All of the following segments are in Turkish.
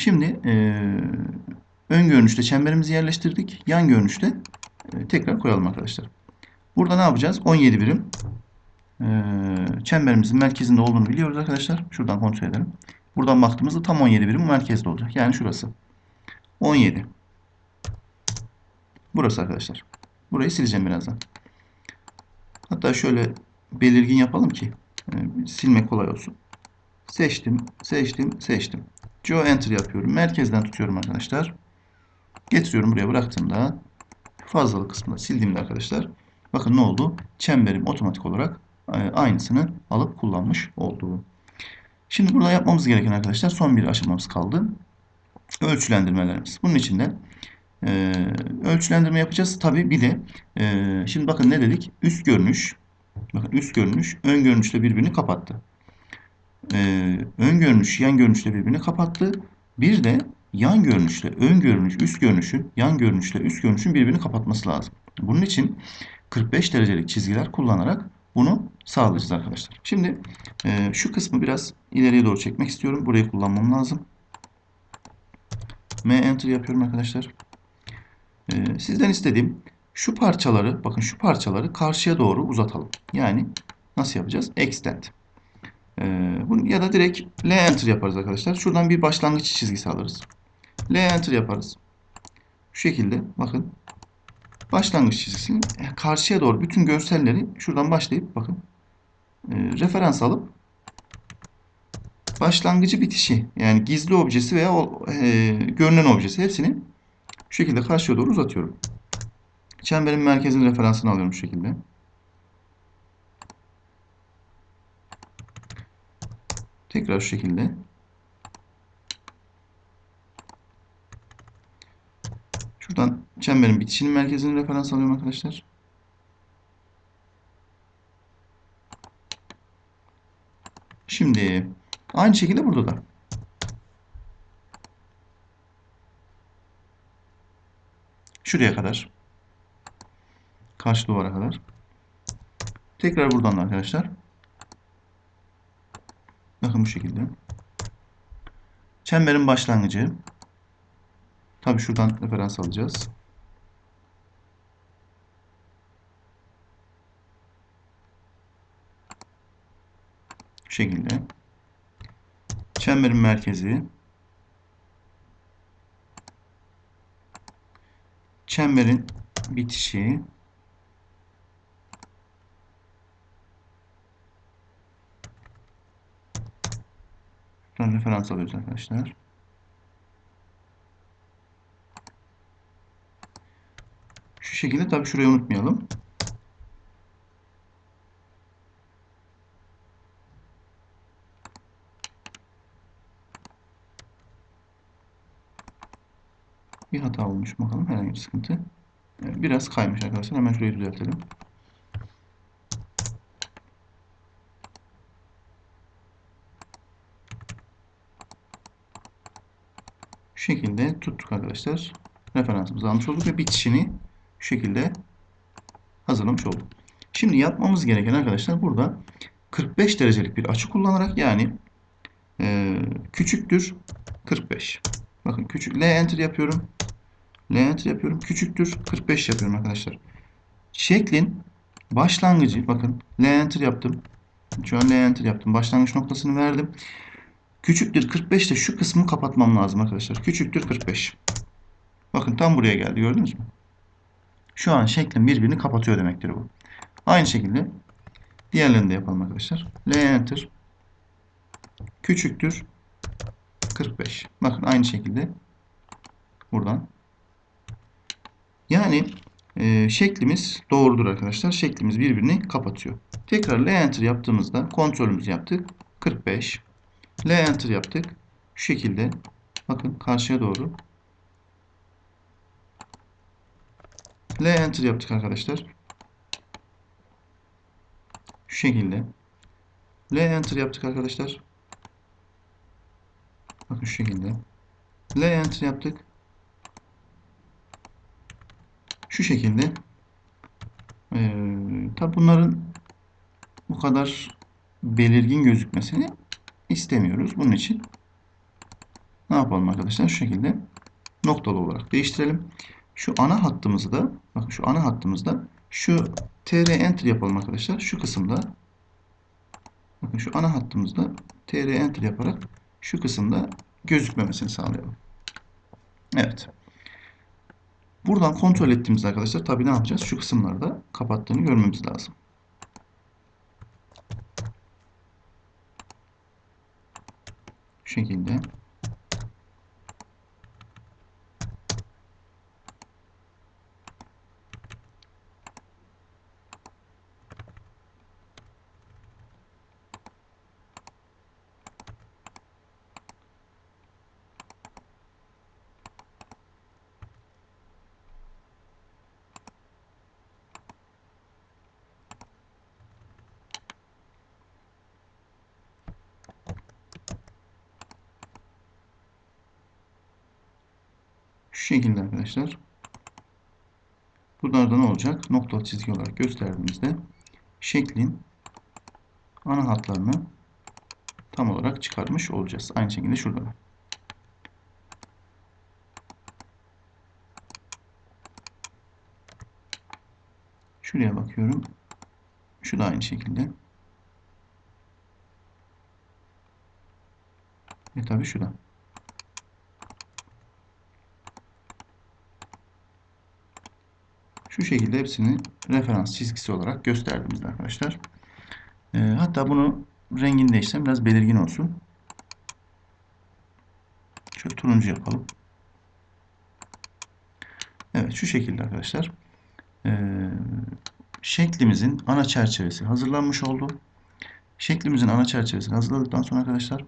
Şimdi e, ön görünüşte çemberimizi yerleştirdik. Yan görünüşte e, tekrar koyalım arkadaşlar. Burada ne yapacağız? 17 birim. E, çemberimizin merkezinde olduğunu biliyoruz arkadaşlar. Şuradan kontrol edelim. Buradan baktığımızda tam 17 birim merkezde olacak. Yani şurası. 17. Burası arkadaşlar. Burayı sileceğim birazdan. Hatta şöyle belirgin yapalım ki e, silmek kolay olsun. Seçtim, seçtim, seçtim. Geo Enter yapıyorum. Merkezden tutuyorum arkadaşlar. Getiriyorum buraya bıraktığımda fazlalık kısmını sildiğimde arkadaşlar bakın ne oldu? Çemberim otomatik olarak e, aynısını alıp kullanmış oldu. Şimdi burada yapmamız gereken arkadaşlar son bir aşamamız kaldı. Ölçülendirmelerimiz. Bunun için de e, ölçülendirme yapacağız. Tabi bir de e, şimdi bakın ne dedik? Üst görünüş bakın üst görünüş ön görünüşle birbirini kapattı. E, ön görünüş yan görünüşle birbirini kapattı. Bir de yan görünüşle ön görünüş üst görünüşün yan görünüşle üst görünüşün birbirini kapatması lazım. Bunun için 45 derecelik çizgiler kullanarak bunu sağlayacağız arkadaşlar. Şimdi e, şu kısmı biraz ileriye doğru çekmek istiyorum. Burayı kullanmam lazım. M enter yapıyorum arkadaşlar. E, sizden istediğim şu parçaları bakın şu parçaları karşıya doğru uzatalım. Yani nasıl yapacağız? Extend. E, bunu, ya da direkt L enter yaparız arkadaşlar. Şuradan bir başlangıç çizgisi alırız. L enter yaparız. Şu şekilde bakın başlangıç çizgisini karşıya doğru bütün görselleri şuradan başlayıp bakın e, referans alıp başlangıcı bitişi yani gizli objesi veya e, görünen objesi hepsini şu şekilde karşıya doğru uzatıyorum. Çemberin merkezin referansını alıyorum şu şekilde. Tekrar şu şekilde. Şuradan çemberin bitişinin merkezini referans alıyorum arkadaşlar. Şimdi aynı şekilde burada da. Şuraya kadar. Karşı duvara kadar. Tekrar buradan da arkadaşlar. Bakın bu şekilde. Çemberin başlangıcı. Tabi şuradan referans alacağız. Şu şekilde. Çemberin merkezi. Çemberin bitişi. Şuradan referans alıyoruz arkadaşlar. Şu şekilde tabi şurayı unutmayalım. Bir hata olmuş bakalım herhangi bir sıkıntı. Biraz kaymış arkadaşlar. Hemen şurayı düzeltelim. Şu şekilde tuttuk arkadaşlar. Referansımızı almış olduk ve bitişini şu şekilde hazırlamış olduk. Şimdi yapmamız gereken arkadaşlar burada 45 derecelik bir açı kullanarak yani e, küçüktür 45. Bakın küçük L enter yapıyorum. L enter yapıyorum. Küçüktür 45 yapıyorum arkadaşlar. Şeklin başlangıcı bakın L enter yaptım. Şu an L enter yaptım. Başlangıç noktasını verdim. Küçüktür 45 de şu kısmı kapatmam lazım arkadaşlar. Küçüktür 45. Bakın tam buraya geldi gördünüz mü? Şu an şeklin birbirini kapatıyor demektir bu. Aynı şekilde diğerlerini de yapalım arkadaşlar. L enter küçüktür 45. Bakın aynı şekilde buradan. Yani e, şeklimiz doğrudur arkadaşlar. Şeklimiz birbirini kapatıyor. Tekrar L enter yaptığımızda kontrolümüzü yaptık. 45. L enter yaptık. Şu şekilde bakın karşıya doğru L enter yaptık arkadaşlar. Şu şekilde. L enter yaptık arkadaşlar. Bakın şu şekilde. L enter yaptık. Şu şekilde. Ee, tabi bunların bu kadar belirgin gözükmesini istemiyoruz. Bunun için ne yapalım arkadaşlar? Şu şekilde noktalı olarak değiştirelim. Şu ana hattımızı da bakın şu ana hattımızda şu tr enter yapalım arkadaşlar. Şu kısımda bakın şu ana hattımızda tr enter yaparak şu kısımda gözükmemesini sağlayalım. Evet. Buradan kontrol ettiğimizde arkadaşlar tabii ne yapacağız? Şu kısımlarda kapattığını görmemiz lazım. Şu şekilde. Şekilde arkadaşlar. Bunlarda ne olacak? Nokta çizgi olarak gösterdiğimizde şeklin ana hatlarını tam olarak çıkarmış olacağız. Aynı şekilde şurada da. Şuraya bakıyorum. Şu da aynı şekilde. E tabi şu da. Şu şekilde hepsini referans çizgisi olarak gösterdiğimizde arkadaşlar. E, hatta bunu rengini değiştirelim. Biraz belirgin olsun. Şöyle turuncu yapalım. Evet şu şekilde arkadaşlar. E, şeklimizin ana çerçevesi hazırlanmış oldu. Şeklimizin ana çerçevesini hazırladıktan sonra arkadaşlar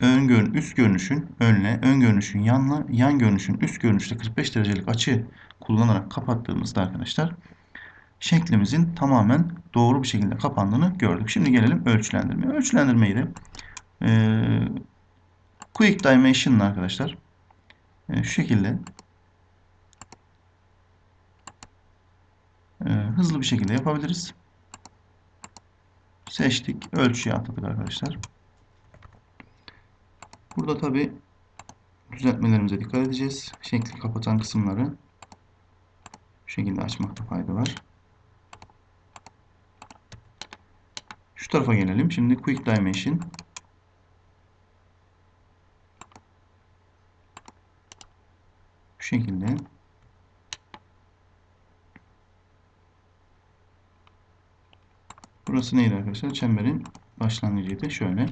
ön görün üst görünüşün önle, ön görünüşün yanla, yan görünüşün üst görünüşte 45 derecelik açı kullanarak kapattığımızda arkadaşlar şeklimizin tamamen doğru bir şekilde kapandığını gördük. Şimdi gelelim ölçülendirmeye. Ölçülendirmeyi de e, Quick Dimension arkadaşlar e, şu şekilde e, hızlı bir şekilde yapabiliriz. Seçtik. Ölçüye atladık arkadaşlar. Burada tabi düzeltmelerimize dikkat edeceğiz. Şekli kapatan kısımları bu şekilde açmakta fayda var. Şu tarafa gelelim. Şimdi Quick Dimension. Şu şekilde. Burası neydi arkadaşlar? Çemberin başlangıcıydı. Şöyle.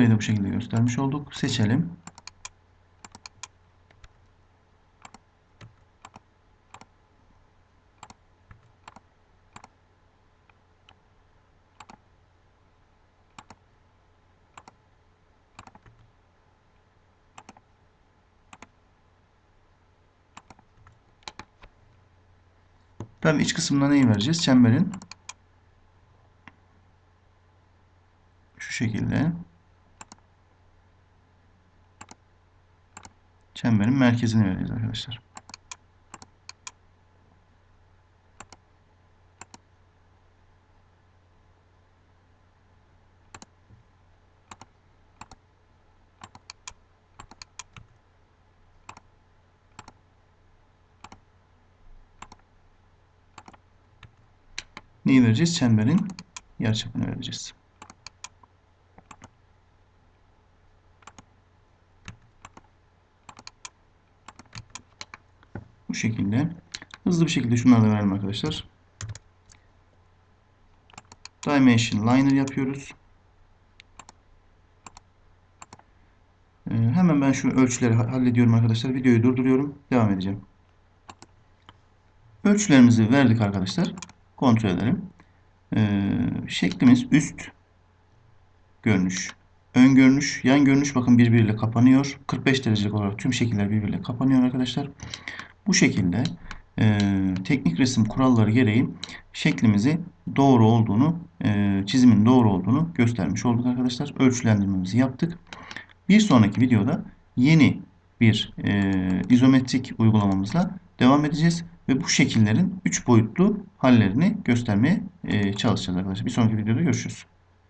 Burayı da bu şekilde göstermiş olduk. Seçelim. Tabii iç kısmına neyi vereceğiz? Çemberin şu şekilde çemberin merkezini vereceğiz arkadaşlar. Neyi vereceğiz? Çemberin yarıçapını vereceğiz. Bu şekilde. Hızlı bir şekilde şunları da verelim arkadaşlar. Dimension Liner yapıyoruz. Ee, hemen ben şu ölçüleri hallediyorum arkadaşlar. Videoyu durduruyorum. Devam edeceğim. Ölçülerimizi verdik arkadaşlar. Kontrol edelim. Ee, şeklimiz üst görünüş, ön görünüş, yan görünüş bakın birbiriyle kapanıyor. 45 derecelik olarak tüm şekiller birbiriyle kapanıyor arkadaşlar. Bu şekilde e, teknik resim kuralları gereği şeklimizi doğru olduğunu, e, çizimin doğru olduğunu göstermiş olduk arkadaşlar. Ölçülendirmemizi yaptık. Bir sonraki videoda yeni bir e, izometrik uygulamamızla devam edeceğiz. Ve bu şekillerin 3 boyutlu hallerini göstermeye çalışacağız arkadaşlar. Bir sonraki videoda görüşürüz.